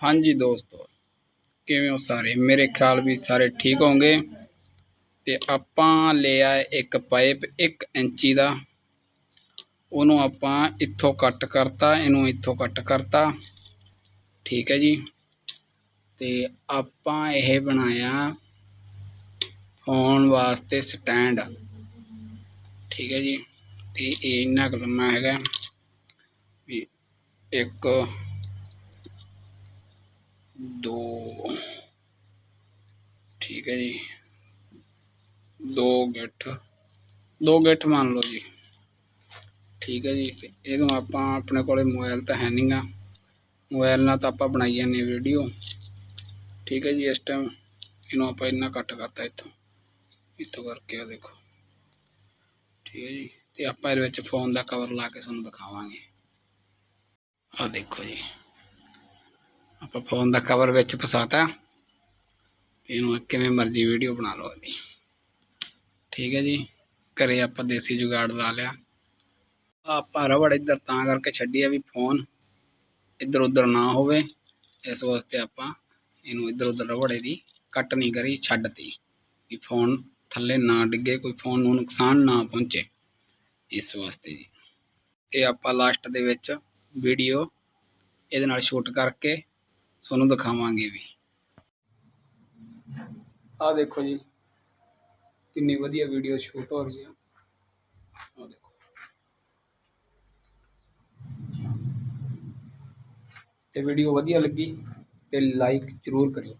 ਹਾਂਜੀ ਦੋਸਤੋ, ਕਿਵੇਂ ਹੋ ਸਾਰੇ? ਮੇਰੇ ਖਿਆਲ ਵੀ ਸਾਰੇ ਠੀਕ ਹੋਵੋਗੇ ਤੇ ਆਪਾਂ ਲਿਆ ਇੱਕ ਪਾਈਪ 1 ਇੰਚੀ ਦਾ। ਉਹਨੂੰ ਆਪਾਂ ਇੱਥੋਂ ਕੱਟ ਕਰਤਾ, ਇਹਨੂੰ ਇੱਥੋਂ ਕੱਟ ਕਰਤਾ। ਠੀਕ ਹੈ ਜੀ। ਤੇ ਆਪਾਂ ਇਹ ਬਣਾਇਆ ਫੋਨ ਵਾਸਤੇ ਸਟੈਂਡ। ਠੀਕ ਹੈ ਜੀ। ਤੇ ਇਹ ਇੰਨਾ ਕੁ ਹੈਗਾ ਵੀ ਇੱਕ ਦੋ, ਠੀਕ ਹੈ ਜੀ। ਦੋ ਗਿੱਠ ਦੋ ਗਿੱਠ ਮੰਨ ਲਓ ਜੀ। ਠੀਕ ਹੈ ਜੀ, ਤੇ ਇਹਨੂੰ ਆਪਾਂ ਆਪਣੇ ਕੋਲੇ ਮੋਬਾਈਲ ਤਾਂ ਹੈ ਨਹੀਂ ਆ ਮੋਬਾਈਲ ਨਾਲ ਤਾਂ ਆਪਾਂ ਬਣਾਈ ਜਾਂਦੇ ਵੀਡੀਓ। ਠੀਕ ਹੈ ਜੀ, ਇਸ ਟਾਈਮ ਇਹਨੂੰ ਆਪਾਂ ਇੰਨਾ ਕੱਟ ਕਰਤਾ ਇੱਥੋਂ। ਇੱਥੋਂ ਕਰਕੇ ਆ ਦੇਖੋ। ਠੀਕ ਹੈ ਜੀ, ਤੇ ਆਪਾਂ ਇਹਦੇ ਵਿੱਚ ਫੋਨ ਦਾ ਕਵਰ ਲਾ ਕੇ ਤੁਹਾਨੂੰ ਦਿਖਾਵਾਂਗੇ। ਆ ਦੇਖੋ ਜੀ। ਆਪਾਂ ਫੋਨ ਦਾ ਕਵਰ ਵਿੱਚ ਫਸਾਤਾ। ਤੇ ਇਹਨੂੰ ਕਿਵੇਂ ਮਰਜ਼ੀ ਵੀਡੀਓ ਬਣਾ ਲਓ ਇਹਦੀ। ਠੀਕ ਹੈ ਜੀ? ਘਰੇ ਆਪਾਂ ਦੇਸੀ ਜੁਗਾੜ ਲਾ ਲਿਆ। ਆਪਾਂ ਰਬੜ ਇੱਧਰ ਤਾਂ ਕਰਕੇ ਛੱਡੀ ਆ ਵੀ ਫੋਨ ਇੱਧਰ ਉੱਧਰ ਨਾ ਹੋਵੇ। ਇਸ ਵਾਸਤੇ ਆਪਾਂ ਇਹਨੂੰ ਇੱਧਰ ਉੱਧਰ ਰਬੜ ਦੀ ਕੱਟ ਨਹੀਂ ਕਰੀ, ਛੱਡਤੀ। ਵੀ ਫੋਨ ਥੱਲੇ ਨਾ ਡਿੱਗੇ, ਕੋਈ ਫੋਨ ਨੂੰ ਨੁਕਸਾਨ ਨਾ ਪਹੁੰਚੇ। ਇਸ ਵਾਸਤੇ ਜੀ। ਇਹ ਆਪਾਂ ਲਾਸਟ ਦੇ ਵਿੱਚ ਵੀਡੀਓ ਇਹਦੇ ਨਾਲ ਸ਼ੂਟ ਕਰਕੇ ਤੁਹਾਨੂੰ ਦਿਖਾਵਾਂਗੇ ਵੀ। ਆਹ ਦੇਖੋ ਜੀ, ਕਿੰਨੀ ਵਧੀਆ ਵੀਡੀਓ ਸ਼ੂਟ ਹੋ ਰਹੀ ਹੈ ਆਹ ਦੇਖੋ। ਤੇ ਵੀਡੀਓ ਵਧੀਆ ਲੱਗੀ ਤੇ ਲਾਈਕ ਜ਼ਰੂਰ ਕਰਿਓ।